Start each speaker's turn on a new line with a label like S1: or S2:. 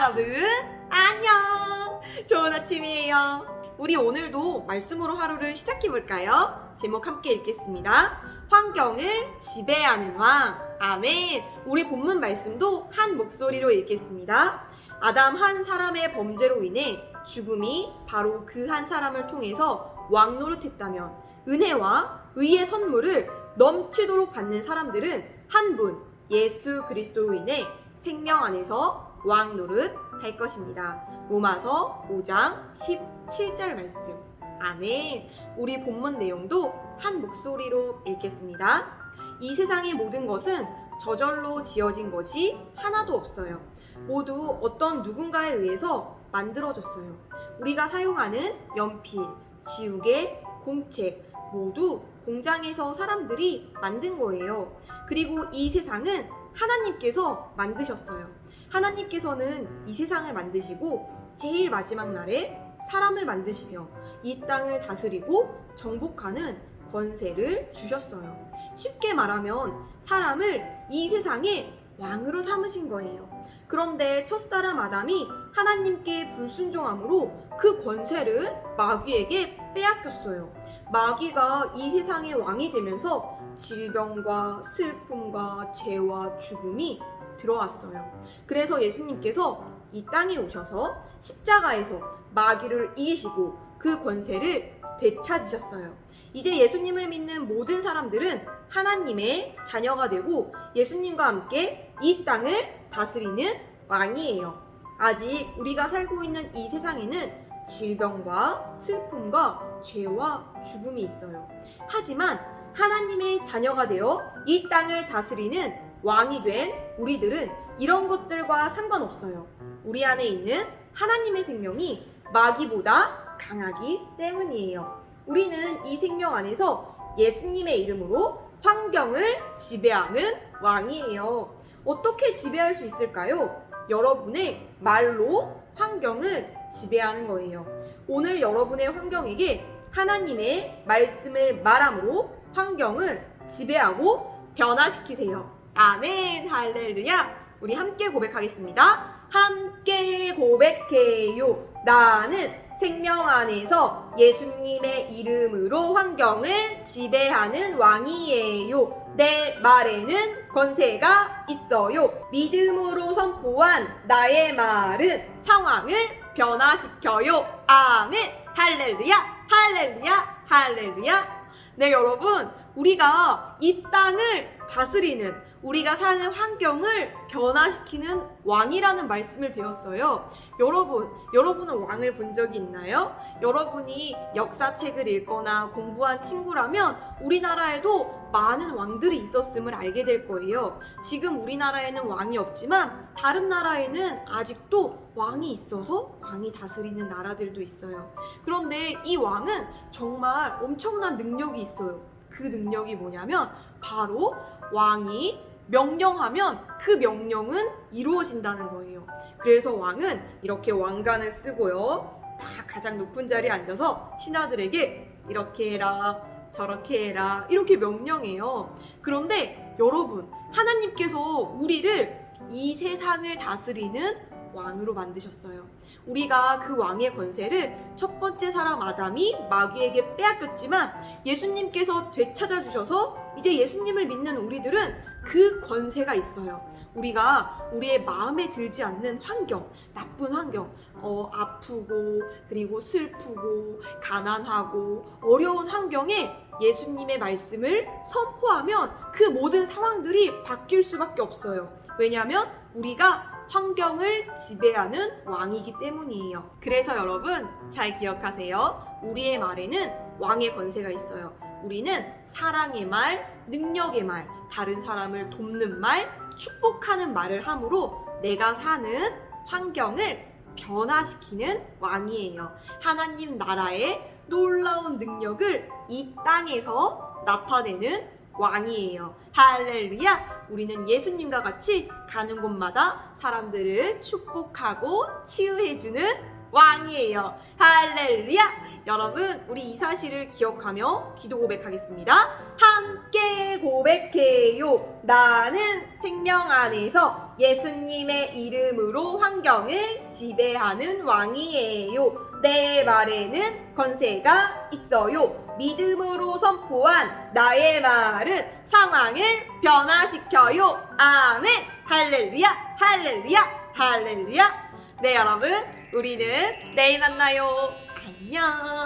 S1: 여러분, 안녕! 좋은 아침이에요. 우리 오늘도 말씀으로 하루를 시작해 볼까요? 제목 함께 읽겠습니다. 환경을 지배하는 왕. 아멘. 우리 본문 말씀도 한 목소리로 읽겠습니다. 아담 한 사람의 범죄로 인해 죽음이 바로 그 한 사람을 통해서 왕 노릇했다면 은혜와 의의 선물을 넘치도록 받는 사람들은 한 분, 예수 그리스도로 인해 생명 안에서 왕 노릇 할 것입니다. 로마서 5장 17절 말씀. 아멘. 우리 본문 내용도 한 목소리로 읽겠습니다. 이 세상의 모든 것은 저절로 지어진 것이 하나도 없어요. 모두 어떤 누군가에 의해서 만들어졌어요. 우리가 사용하는 연필, 지우개, 공책 모두 공장에서 사람들이 만든 거예요. 그리고 이 세상은 하나님께서 만드셨어요. 하나님께서는 이 세상을 만드시고 제일 마지막 날에 사람을 만드시며 이 땅을 다스리고 정복하는 권세를 주셨어요. 쉽게 말하면 사람을 이 세상의 왕으로 삼으신 거예요. 그런데 첫사람 아담이 하나님께 불순종함으로 그 권세를 마귀에게 빼앗겼어요. 마귀가 이 세상의 왕이 되면서 질병과 슬픔과 죄와 죽음이 들어왔어요. 그래서 예수님께서 이 땅에 오셔서 십자가에서 마귀를 이기시고 그 권세를 되찾으셨어요. 이제 예수님을 믿는 모든 사람들은 하나님의 자녀가 되고 예수님과 함께 이 땅을 다스리는 왕이에요. 아직 우리가 살고 있는 이 세상에는 질병과 슬픔과 죄와 죽음이 있어요. 하지만 하나님의 자녀가 되어 이 땅을 다스리는 왕이 된 우리들은 이런 것들과 상관없어요. 우리 안에 있는 하나님의 생명이 마귀보다 강하기 때문이에요. 우리는 이 생명 안에서 예수님의 이름으로 환경을 지배하는 왕이에요. 어떻게 지배할 수 있을까요? 여러분의 말로 환경을 지배하는 거예요. 오늘 여러분의 환경에게 하나님의 말씀을 말함으로 환경을 지배하고 변화시키세요. 아멘, 할렐루야. 우리 함께 고백하겠습니다. 함께 고백해요. 나는 생명 안에서 예수님의 이름으로 환경을 지배하는 왕이에요. 내 말에는 권세가 있어요. 믿음으로 선포한 나의 말은 상황을 변화시켜요. 아멘. 할렐루야. 할렐루야. 할렐루야. 네, 여러분. 우리가 이 땅을 다스리는 우리가 사는 환경을 변화시키는 왕이라는 말씀을 배웠어요. 여러분, 여러분은 왕을 본 적이 있나요? 여러분이 역사책을 읽거나 공부한 친구라면 우리나라에도 많은 왕들이 있었음을 알게 될 거예요. 지금 우리나라에는 왕이 없지만 다른 나라에는 아직도 왕이 있어서 왕이 다스리는 나라들도 있어요. 그런데 이 왕은 정말 엄청난 능력이 있어요. 그 능력이 뭐냐면 바로 왕이 명령하면 그 명령은 이루어진다는 거예요. 그래서 왕은 이렇게 왕관을 쓰고요. 다 가장 높은 자리에 앉아서 신하들에게 이렇게 해라, 저렇게 해라, 이렇게 명령해요. 그런데 여러분, 하나님께서 우리를 이 세상을 다스리는 왕으로 만드셨어요. 우리가 그 왕의 권세를 첫 번째 사람 아담이 마귀에게 빼앗겼지만 예수님께서 되찾아 주셔서 이제 예수님을 믿는 우리들은 그 권세가 있어요. 우리가 우리의 마음에 들지 않는 환경, 나쁜 환경, 어, 아프고, 그리고 슬프고, 가난하고, 어려운 환경에 예수님의 말씀을 선포하면 그 모든 상황들이 바뀔 수밖에 없어요. 왜냐하면 우리가 환경을 지배하는 왕이기 때문이에요. 그래서 여러분 잘 기억하세요. 우리의 말에는 왕의 권세가 있어요. 우리는 사랑의 말, 능력의 말, 다른 사람을 돕는 말, 축복하는 말을 함으로 내가 사는 환경을 변화시키는 왕이에요. 하나님 나라의 놀라운 능력을 이 땅에서 나타내는 왕이에요. 할렐루야! 우리는 예수님과 같이 가는 곳마다 사람들을 축복하고 치유해주는 왕이에요. 할렐루야! 여러분, 우리 이 사실을 기억하며 기도 고백하겠습니다. 함께 고백해요. 나는 생명 안에서 예수님의 이름으로 환경을 지배하는 왕이에요. 내 말에는 권세가 있어요. 믿음으로 선포한 나의 말은 상황을 변화시켜요. 아멘. 할렐루야, 할렐루야, 할렐루야. 네, 여러분. 우리는 내일 만나요. 안녕.